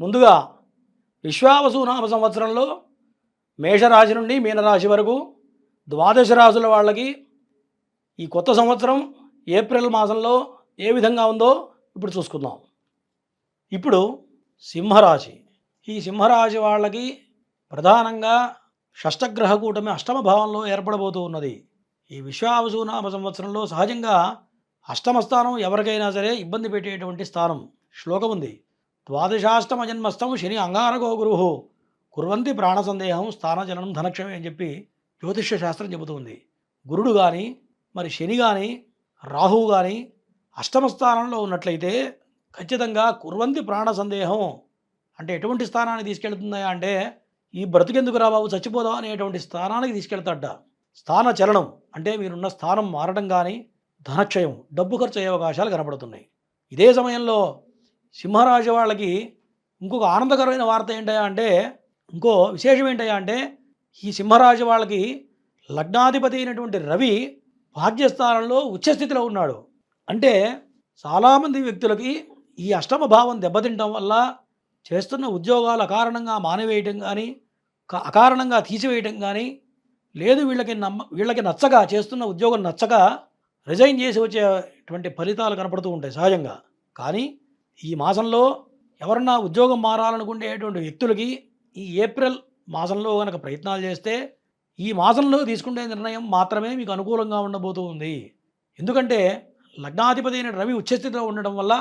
ముందుగా విశ్వావసు నామ సంవత్సరంలో మేషరాశి నుండి మీనరాశి వరకు ద్వాదశ రాశుల వాళ్ళకి ఈ కొత్త సంవత్సరం ఏప్రిల్ మాసంలో ఏ విధంగా ఉందో ఇప్పుడు చూసుకుందాం. ఇప్పుడు సింహరాశి. ఈ సింహరాశి వాళ్ళకి ప్రధానంగా షష్టగ్రహ కూటమి అష్టమ భావంలో ఏర్పడబోతూ ఉన్నది. ఈ విశ్వావసు నామ సంవత్సరంలో సహజంగా అష్టమ స్థానం ఎవరికైనా సరే ఇబ్బంది పెట్టేటువంటి స్థానం శ్లోకం ఉంది. ద్వాదశాష్టమ జన్మస్థం శని అంగారగో గురువు. కుర్వంతి ప్రాణ సందేహం స్థానజననం ధనక్షమే అని చెప్పి జ్యోతిష్య శాస్త్రం చెబుతుంది. గురుడు కానీ మరి శని కానీ రాహువు కానీ అష్టమ స్థానంలో ఉన్నట్లయితే ఖచ్చితంగా కుర్వంతి ప్రాణ సందేహం అంటే ఎటువంటి స్థానాన్ని తీసుకెళ్తుందా అంటే ఈ బ్రతికెందుకు రా బాబు చచ్చిపోదాం అనేటువంటి స్థానానికి తీసుకెళ్తాడ స్థాన చలనం అంటే మీరున్న స్థానం మారడం కానీ ధనక్షయం డబ్బు ఖర్చు అయ్యే అవకాశాలు కనపడుతున్నాయి ఇదే సమయంలో సింహరాజు వాళ్ళకి ఇంకొక ఆనందకరమైన వార్త ఏంటయ్యా అంటే ఇంకో విశేషం ఏంటయ్యా అంటే ఈ సింహరాజు వాళ్ళకి లగ్నాధిపతి అయినటువంటి రవి భాగ్యస్థానంలో ఉచ్చస్థితిలో ఉన్నాడు. అంటే చాలామంది వ్యక్తులకి ఈ అష్టమ భావం దెబ్బతింటం వల్ల చేస్తున్న ఉద్యోగాలు అకారణంగా మానివేయటం కానీ అకారణంగా తీసివేయటం కానీ లేదు వీళ్ళకి నమ్మ వీళ్ళకి నచ్చక చేస్తున్న ఉద్యోగం నచ్చక రిజైన్ చేసి వచ్చేటువంటి ఫలితాలు కనపడుతూ ఉంటాయి సహజంగా. కానీ ఈ మాసంలో ఎవరన్నా ఉద్యోగం మారాలనుకునేటువంటి వ్యక్తులకి ఈ ఏప్రిల్ మాసంలో కనుక ప్రయత్నాలు చేస్తే ఈ మాసంలో తీసుకునే నిర్ణయం మాత్రమే మీకు అనుకూలంగా ఉండబోతూ ఉంది ఎందుకంటే లగ్నాధిపతి అయిన రవి ఉచ్చస్థితిలో ఉండడం వల్ల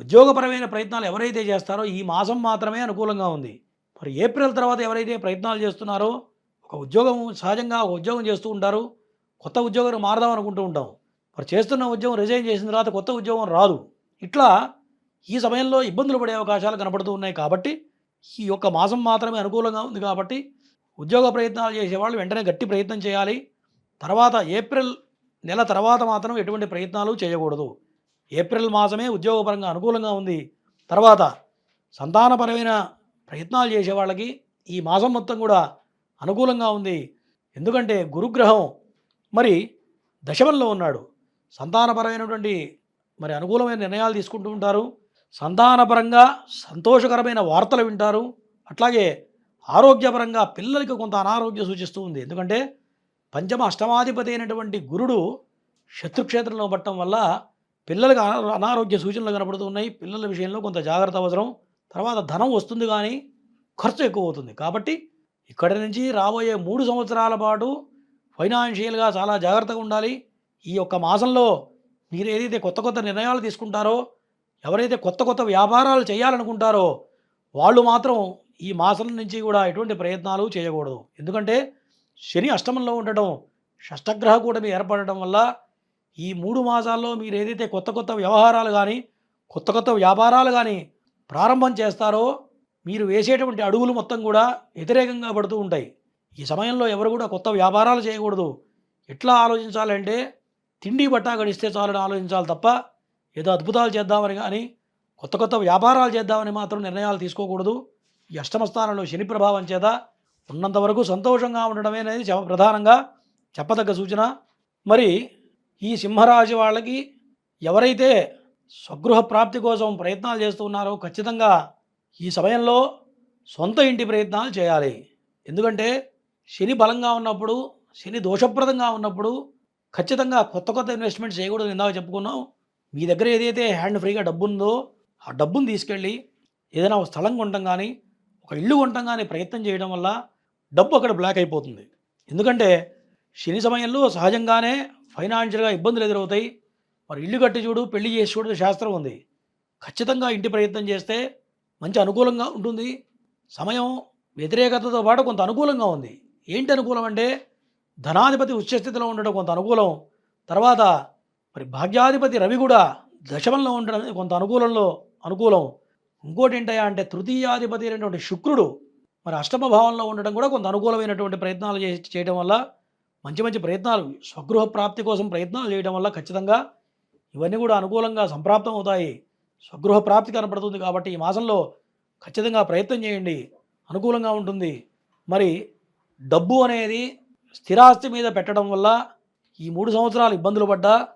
ఉద్యోగపరమైన ప్రయత్నాలు ఎవరైతే చేస్తారో ఈ మాసం మాత్రమే అనుకూలంగా ఉంది. మరి ఏప్రిల్ తర్వాత ఎవరైతే ప్రయత్నాలు చేస్తున్నారో ఒక ఉద్యోగం సహజంగా ఒక ఉద్యోగం చేస్తూ ఉంటారు. కొత్త ఉద్యోగం మారదాం అనుకుంటూ ఉంటాం. మరి చేస్తున్న ఉద్యోగం రిజైన్ చేసిన తర్వాత కొత్త ఉద్యోగం రాదు. ఇట్లా ఈ సమయంలో ఇబ్బందులు పడే అవకాశాలు కనపడుతూ ఉన్నాయి కాబట్టి ఈ యొక్క మాసం మాత్రమే అనుకూలంగా ఉంది కాబట్టి ఉద్యోగ ప్రయత్నాలు చేసేవాళ్ళు వెంటనే గట్టి ప్రయత్నం చేయాలి. తర్వాత ఏప్రిల్ నెల తర్వాత మాత్రం ఎటువంటి ప్రయత్నాలు చేయకూడదు. ఏప్రిల్ మాసమే ఉద్యోగపరంగా అనుకూలంగా ఉంది. తర్వాత సంతానపరమైన ప్రయత్నాలు చేసే వాళ్ళకి ఈ మాసం మొత్తం కూడా అనుకూలంగా ఉంది. ఎందుకంటే గురుగ్రహం మరి దశమంలో ఉన్నాడు. సంతానపరమైనటువంటి మరి అనుకూలమైన నిర్ణయాలు తీసుకుంటూ ఉంటారు. సంతానపరంగా సంతోషకరమైన వార్తలు వింటారు. అట్లాగే ఆరోగ్యపరంగా పిల్లలకి కొంత అనారోగ్యం సూచిస్తూ ఉంది. ఎందుకంటే పంచమ అష్టమాధిపతి అయినటువంటి గురుడు శత్రుక్షేత్రంలో పట్టడం వల్ల పిల్లలకు అనారోగ్య సూచనలు కనబడుతున్నాయి పిల్లల విషయంలో కొంత జాగ్రత్త అవసరం. తర్వాత ధనం వస్తుంది కానీ ఖర్చు ఎక్కువ అవుతుంది కాబట్టి ఇక్కడి నుంచి రాబోయే మూడు సంవత్సరాల పాటు ఫైనాన్షియల్గా చాలా జాగ్రత్తగా ఉండాలి. ఈ యొక్క మాసంలో మీరు ఏదైతే కొత్త కొత్త నిర్ణయాలు తీసుకుంటారో ఎవరైతే కొత్త కొత్త వ్యాపారాలు చేయాలనుకుంటారో వాళ్ళు మాత్రం ఈ మాసం నుంచి కూడా ఎటువంటి ప్రయత్నాలు చేయకూడదు. ఎందుకంటే శని అష్టమంలో ఉండటం షష్టగ్రహ కూటమి ఏర్పడటం వల్ల ఈ మూడు మాసాల్లో మీరు ఏదైతే కొత్త కొత్త వ్యవహారాలు కానీ కొత్త కొత్త వ్యాపారాలు కానీ ప్రారంభం చేస్తారో మీరు వేసేటువంటి అడుగులు మొత్తం కూడా వ్యతిరేకంగా పడుతూ ఉంటాయి. ఈ సమయంలో ఎవరు కూడా కొత్త వ్యాపారాలు చేయకూడదు. ఎట్లా ఆలోచించాలంటే తిండి బట్టా గడిస్తే చాలని ఆలోచించాలి తప్ప ఏదో అద్భుతాలు చేద్దామని కానీ కొత్త కొత్త వ్యాపారాలు చేద్దామని మాత్రం నిర్ణయాలు తీసుకోకూడదు. ఈ అష్టమ స్థానంలో శని ప్రభావం చేత ఉన్నంత వరకు సంతోషంగా ఉండడమే అనేది ప్రధానంగా చెప్పదగ్గ సూచన. మరి ఈ సింహరాశి వాళ్ళకి ఎవరైతే స్వగృహ ప్రాప్తి కోసం ప్రయత్నాలు చేస్తున్నారో ఖచ్చితంగా ఈ సమయంలో సొంత ఇంటి ప్రయత్నాలు చేయాలి. ఎందుకంటే శని బలంగా ఉన్నప్పుడు శని దోషప్రదంగా ఉన్నప్పుడు ఖచ్చితంగా కొత్త కొత్త ఇన్వెస్ట్మెంట్ చేయకూడదు ఇందాక చెప్పుకున్నాం. మీ దగ్గర ఏదైతే హ్యాండ్ ఫ్రీగా డబ్బు ఉందో ఆ డబ్బును తీసుకెళ్ళి ఏదైనా ఒక స్థలం కొనటం కానీ ఒక ఇల్లు కొనటం కానీ ప్రయత్నం చేయడం వల్ల డబ్బు అక్కడ బ్లాక్ అయిపోతుంది. ఎందుకంటే శని సమయంలో సహజంగానే ఫైనాన్షియల్గా ఇబ్బందులు ఎదురవుతాయి. మరి ఇల్లు కట్టి చూడు పెళ్ళి చేసి చూడు శాస్త్రం ఉంది. ఖచ్చితంగా ఇంటి ప్రయత్నం చేస్తే మంచి అనుకూలంగా ఉంటుంది. సమయం వ్యతిరేకతతో పాటు కొంత అనుకూలంగా ఉంది. ఏంటి అనుకూలం అంటే ధనాధిపతి ఉచ్చస్థితిలో ఉండడం కొంత అనుకూలం. తర్వాత మరి భాగ్యాధిపతి రవి కూడా దశమంలో ఉండడం కొంత అనుకూలంలో అనుకూలం. ఇంకోటి ఏంటయా అంటే తృతీయాధిపతి అయినటువంటి శుక్రుడు మరి అష్టమ భావంలో ఉండడం కూడా కొంత అనుకూలమైనటువంటి ప్రయత్నాలు చే- చేయడం వల్ల మంచి మంచి ప్రయత్నాలు స్వగృహ ప్రాప్తి కోసం ప్రయత్నాలు చేయడం వల్ల ఖచ్చితంగా ఇవన్నీ కూడా అనుకూలంగా సంప్రాప్తం అవుతాయి. స్వగృహ ప్రాప్తి కనపడుతుంది కాబట్టి ఈ మాసంలో ఖచ్చితంగా ప్రయత్నం చేయండి. అనుకూలంగా ఉంటుంది. మరి డబ్బు అనేది స్థిరాస్తి మీద పెట్టడం వల్ల ఈ మూడు సంవత్సరాలు ఇబ్బందులు పడ్డా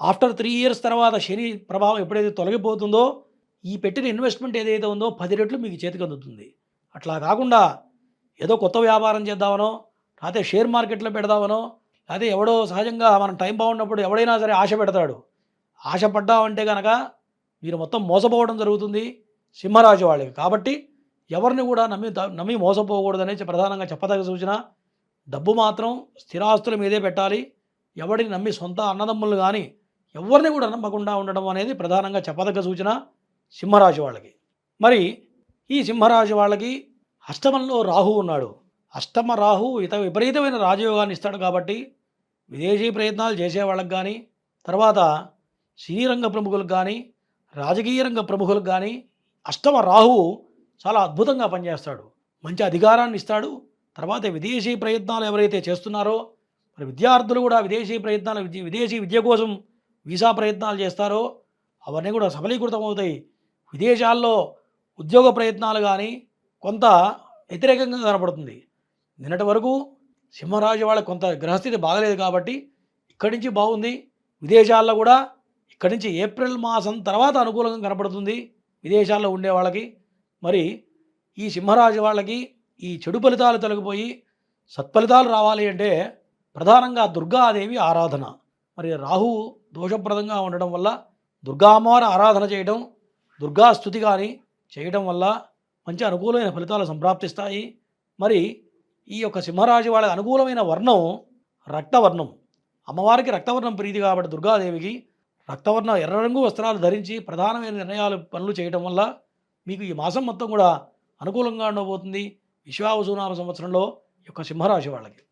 ఆఫ్టర్ త్రీ ఇయర్స్ తర్వాత శని ప్రభావం ఎప్పుడైతే తొలగిపోతుందో ఈ పెట్టిన ఇన్వెస్ట్మెంట్ ఏదైతే ఉందో పది రెట్లు మీకు చేతికి అందుతుంది. అట్లా కాకుండా ఏదో కొత్త వ్యాపారం చేద్దామనో లేకపోతే షేర్ మార్కెట్లో పెడదామనో లేకపోతే ఎవడో సహజంగా మనం టైం బాగున్నప్పుడు ఎవడైనా సరే ఆశ పెడతాడు. ఆశ పడ్డామంటే కనుక మీరు మొత్తం మోసపోవడం జరుగుతుంది సింహరాజు వాళ్ళకి. కాబట్టి ఎవరిని కూడా నమ్మి నమ్మి మోసపోకూడదనే ప్రధానంగా చెప్పదగ్గ సూచన డబ్బు మాత్రం స్థిరాస్తుల మీదే పెట్టాలి. ఎవడిని నమ్మి సొంత అన్నదమ్ములు కానీ ఎవరిని కూడా నమ్మకుండా ఉండడం అనేది ప్రధానంగా చెప్పదగ్గ సూచన సింహరాశి వాళ్ళకి. మరి ఈ సింహరాశి వాళ్ళకి అష్టమంలో రాహు ఉన్నాడు. అష్టమ రాహు ఇత విపరీతమైన రాజయోగాన్ని ఇస్తాడు కాబట్టి విదేశీ ప్రయత్నాలు చేసే వాళ్ళకి కానీ తర్వాత సినీ రంగ ప్రముఖులకు కానీ రాజకీయ రంగ ప్రముఖులకు కానీ అష్టమ రాహువు చాలా అద్భుతంగా పనిచేస్తాడు. మంచి అధికారాన్ని ఇస్తాడు. తర్వాత విదేశీ ప్రయత్నాలు ఎవరైతే చేస్తున్నారో మరి విద్యార్థులు కూడా విదేశీ ప్రయత్నాలు విద్య- విదేశీ విద్య కోసం వీసా ప్రయత్నాలు చేస్తారో అవన్నీ కూడా సఫలీకృతం అవుతాయి విదేశాల్లో ఉద్యోగ ప్రయత్నాలు కానీ కొంత వ్యతిరేకంగా కనపడుతుంది. నిన్నటి వరకు సింహరాజు వాళ్ళకి కొంత గ్రహస్థితి బాగలేదు కాబట్టి ఇక్కడి నుంచి బాగుంది. విదేశాల్లో కూడా ఇక్కడి నుంచి ఏప్రిల్ మాసం తర్వాత అనుకూలంగా కనపడుతుంది విదేశాల్లో ఉండే వాళ్ళకి. మరి ఈ సింహరాజు వాళ్ళకి ఈ చెడు ఫలితాలు తొలగిపోయి సత్ఫలితాలు రావాలి అంటే ప్రధానంగా దుర్గాదేవి ఆరాధన. మరి రాహు దోషప్రదంగా ఉండడం వల్ల దుర్గా అమ్మవారి ఆరాధన చేయడం దుర్గా స్థుతి కానీ చేయడం వల్ల మంచి అనుకూలమైన ఫలితాలు సంప్రాప్తిస్తాయి. మరి ఈ యొక్క సింహరాజు వాళ్ళకి అనుకూలమైన వర్ణం రక్తవర్ణం. అమ్మవారికి రక్తవర్ణం ప్రీతి కాబట్టి దుర్గాదేవికి రక్తవర్ణ ఎర్ర రంగు వస్త్రాలు ధరించి ప్రధానమైన నిర్ణయాలు పనులు చేయడం వల్ల మీకు ఈ మాసం మొత్తం కూడా అనుకూలంగా ఉండబోతుంది. విశ్వావసునామ సంవత్సరంలో ఈ యొక్క సింహరాశి వాళ్ళకి.